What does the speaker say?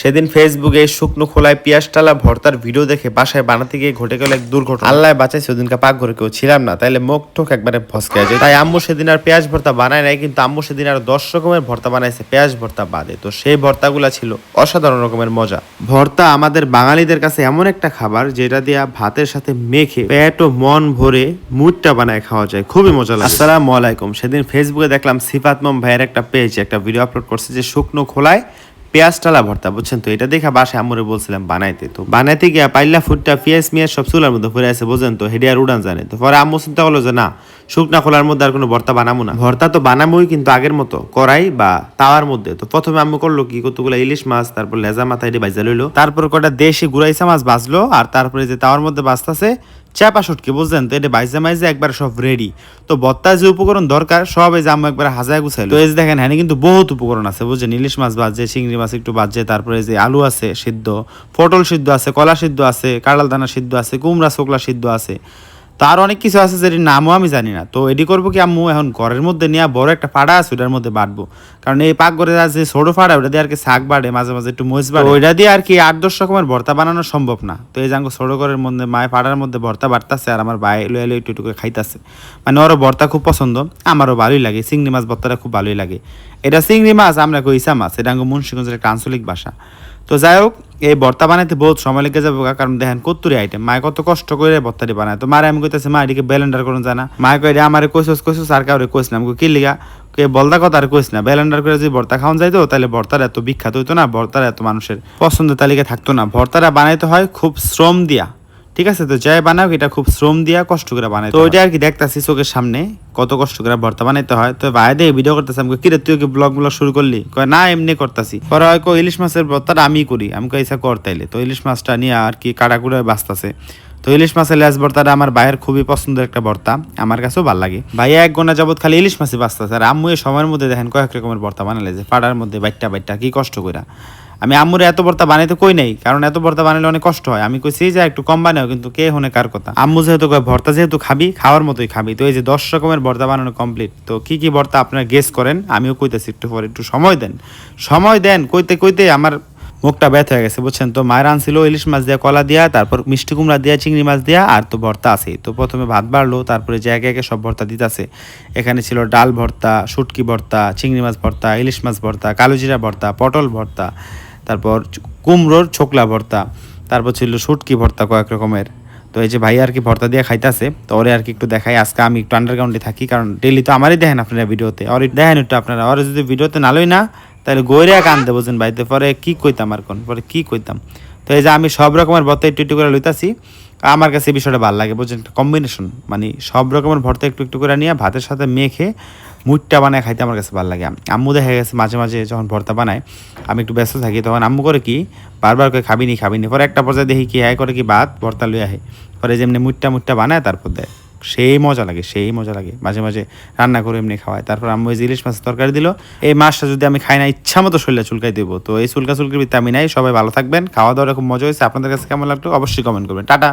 সেদিন ফেসবুকে শুকনো খোলায় পেঁয়াজ টালা ভর্তার ভিডিও দেখে বাসায় বানাতে গিয়ে ঘটে গেল এক দুর্ঘটনা। আল্লাহ বাঁচাইছে ওদিনকে পাক ঘরে কেউ ছিলাম না, তাইলে মুখ ঠোক একবারে ফসকে যায় তাই আম্মু সেদিন আর পেঁয়াজ ভর্তা বানায় নাই, কিন্তু আম্মু সেদিন আর দশ রকমের ভর্তা বানাইছে, পেঁয়াজ ভর্তা বাদে। তো সেই ভর্তাগুলা ছিল অসাধারণ রকমের মজা। ভর্তা আমাদের বাঙালিদের কাছে এমন একটা খাবার যেটা দিয়া ভাতের সাথে মেখে পেট ও মন ভরে মুটটা বানায় খাওয়া যায়। খুবই মজা লাগে। আসসালামু আলাইকুম। সেদিন ফেসবুকে দেখলাম সিফাত মম ভাইয়ের একটা পেজ একটা ভিডিও আপলোড করছে যে শুকনো খোলায় পেঁয়াজ টালা ভর্তা, বুঝছেন তো? এটা দেখা বাসায় আমরে বলছিলাম বানাইতে। তো বানাইতে গিয়া পাইলা ফুটটা পেঁয়াজ মিয়াজ সব চুলার মধ্যে পরে আছে বোঝেন তো? হেডে আর উড়ান জানে তো পরে আম্মু চিন্তা করল যে, না, শুকনা খোলার মধ্যে আর কোনো ভর্তা বানাবো না। ভর্তা তো বানাবোই কিন্তু আগের মতো, কড়াই বা তাওয়ার মধ্যে। তো প্রথমে আম্মু করল কি, কতগুলো ইলিশ মাছ, তারপর লেজা মাথা এটি বাইজা লইলো। তারপর কটা দেশি গুড়াইসা মাছ বাজলো আর তারপরে যে তাওয়ার মধ্যে বাজতাছে চাপা শুটকি বুঝলেন তো এটা বাইজে মাইজে একবার সব রেডি তো বত্তা যে উপকরণ দরকার, সব এই যে আম্মু একবার হাজায় গুছাইলো তো এই দেখেন হ্যাঁ কিন্তু বহুত উপকরণ আছে, বুঝছেন? ইলিশ মাছ বাজছে চিংড়ি মাছ একটু বাজছে তারপরে যে আলু আছে, সিদ্ধ। পটল সিদ্ধ আছে, কলা সিদ্ধ আছে কাঁড়াল দানা সিদ্ধ আছে, কুমড়া ছোকলা সিদ্ধ আছে। তো আর অনেক কিছু আছে যেটির নামও আমি জানি না। তো এডি করব কি আম্মু? এখন ঘরের মধ্যে নিয়ে বড় একটা ফাড়া আছে ওটার মধ্যে বাটবো কারণ এই পাক ঘরে যে ছোট ফাড়া ওটা দিয়ে আর কি শাক বাড়ে মাঝে মাঝে একটু মহিষ বাড়ে। ওইটা দিয়ে আর কি আট দশ রকমের ভর্তা বানানো সম্ভব না। তো এই জাঙ্গো ছোট ঘরের মধ্যে মায়ের ফাড়ার মধ্যে ভর্তা বাড়তাছে আর আমার ভাই লয়ে লয়ে একটু একটু করে খাইতাছে। মানে ওরও ভর্তা খুব পছন্দ আমারও ভালোই লাগে। চিংড়ি মাছ ভর্তাটা খুব ভালোই লাগে। এটা চিংড়ি মাছ আমরা কই ইসা মাছ এটা আঙ্গো মুন্সিগঞ্জের একটা আঞ্চলিক ভাষা। তো যাই হোক, এই ভর্তা বানাইতে বহুত সময় লেগে যাবে কারণ দেখেন কত্তুরি আইটেম মায় কত কষ্ট করে ভর্তাটি বানায়। তো মারে আমি কইতেছি, মা, এটিকে ব্যালেন্ডার করুন, জানা। মায় কয়ে আমার কইসস কইছস, আর কাউরে কইস না। আমি কি লিগা? কে বলদা কথা আর কইস না। ব্যালেন্ডার করে যদি ভর্তা খাওয়ান যাইতো, তাহলে ভর্তার এত বিখ্যাত হইতো না, ভর্তার এত মানুষের পছন্দের তালিকা থাকতো না। ভর্তাটা বানাইতে হয় খুব শ্রম দিয়া। ঠিক আছে তো যাই বানাও এটা খুব শ্রম দিয়া কষ্ট করে বানাই তো ওইটা আর কি দেখতাছি চোখের সামনে কত কষ্ট করে ভর্তা বানাইতে হয়। তো বাইরে দিয়ে ভিডিও করতেছি আমি কিরে তুই কি ব্লগ ব্লগ শুরু করলি? কয় না এমনি করতাছি। পরে হয় কই ইলিশ মাছের ভর্তাটা আমি করি। আমি কই ইচ্ছা করতাইলে তো ইলিশ মাছটা নিয়ে আর কি কাটা কুড়ে বাঁচতাছে। তো ইলিশ মাছের লেজ ভর্তাটা আমার ভাইয়ের খুবই পছন্দের একটা ভর্তা আমার কাছেও ভালো লাগে। ভাইয়া এক গোনা যাবত খালি ইলিশ মাছই বাঁচতেছে। আর আম্মু এই সময়ের মধ্যে দেখেন কয়েক রকমের ভর্তা বানালে যে পাড়ার মধ্যে বাইটটা বাইটটা কি কষ্ট করে আমি আম্মুরে এত ভর্তা বানাইতে কই নাই, কারণ এত ভর্তা বানাইলে অনেক কষ্ট হয়। আমি কইছি যে, একটু কম বানাও, কিন্তু কে হনে কার কথা? আম্মু যেহেতু কয়, ভর্তা যেহেতু খাবি, খাওয়ার মতোই খাবি। তো এই যে দশ রকমের ভর্তা বানানো কমপ্লিট তো কি কি ভর্তা আপনারা গেস করেন? আমিও কইতেছি একটু পরে, একটু সময় দেন। সময় দেন, কইতে কইতে আমার মুখটা ব্যথ হয়ে গেছে, বুঝছেন? তো মায়ের আনছিল ইলিশ মাছ দিয়া, কলা দিয়া, তারপর মিষ্টি কুমড়া দিয়া, চিংড়ি মাছ দিয়া, আর তো ভর্তা আছে তো প্রথমে ভাত বাড়লো, তারপরে যে একে একে সব ভর্তা দিতেছে। এখানে ছিল ডাল ভর্তা, শুটকি ভর্তা, চিংড়ি মাছ ভর্তা, ইলিশ মাছ ভর্তা কালোজিরা ভর্তা, পটল ভর্তা তারপর কুমড়োর ছোকলা ভর্তা, তারপর ছিল শুটকি ভর্তা কয়েক রকমের। তো এই যে ভাই আর কি ভর্তা দিয়ে খাইতেছে, তো ওরে আর কি একটু দেখাই, আজকে আমি একটু আন্ডারগ্রাউন্ডে থাকি, কারণ ডেলি তো আমারই দেখেন আপনারা ভিডিওতে। ওর দেখেন একটু আপনারা, ওরে যদি ভিডিওতে নালোই না, তাহলে গৈরে কানতে বুঝেন ভাইতে পরে কি কইতাম আর কোন, পরে কি কইতাম। তো এই যে আমি সব রকমের ভর্তা একটু একটু করে লইতাছি, আমার কাছে এই বিষয়টা ভালো লাগে, বুঝছেন? কম্বিনেশন মানে সব রকমের ভর্তা একটু একটু করে নিয়ে ভাতের সাথে মেখে মুটটা বানায় খাইতে আমার কাছে ভালো লাগে আম্মু দেখা গেছে মাঝে মাঝে যখন ভর্তা বানায়, আমি একটু ব্যস্ত থাকি, তখন আম্মু করে কি, বারবার করে খাবিনি খাবিনি। পরে একটা পর্যায়ে দেখি কি হ্যাঁ করে কি ভাত, ভর্তা লই আহে। পরে যেমনি মুটটা মুটটা বানায়, তারপর দেয়। সেই মজা লাগে, সেই মজা লাগে। মাঝে মাঝে রান্না করে এমনি খাওয়ায়। তারপর আম্মু এই ইলিশ মাছের তরকারি দিল, এই মাছটা যদি আমি খাই না, ইচ্ছা মতো শরীরে চুলকাই দেবো। তো এই চুলকা চুলকির ভিত্তি আমি নাই, সবাই ভালো থাকবেন খাওয়া দাওয়ার খুব মজা হয়েছে। আপনাদের কাছে কেমন লাগল, অবশ্যই কমেন্ট করবেন। টাটা!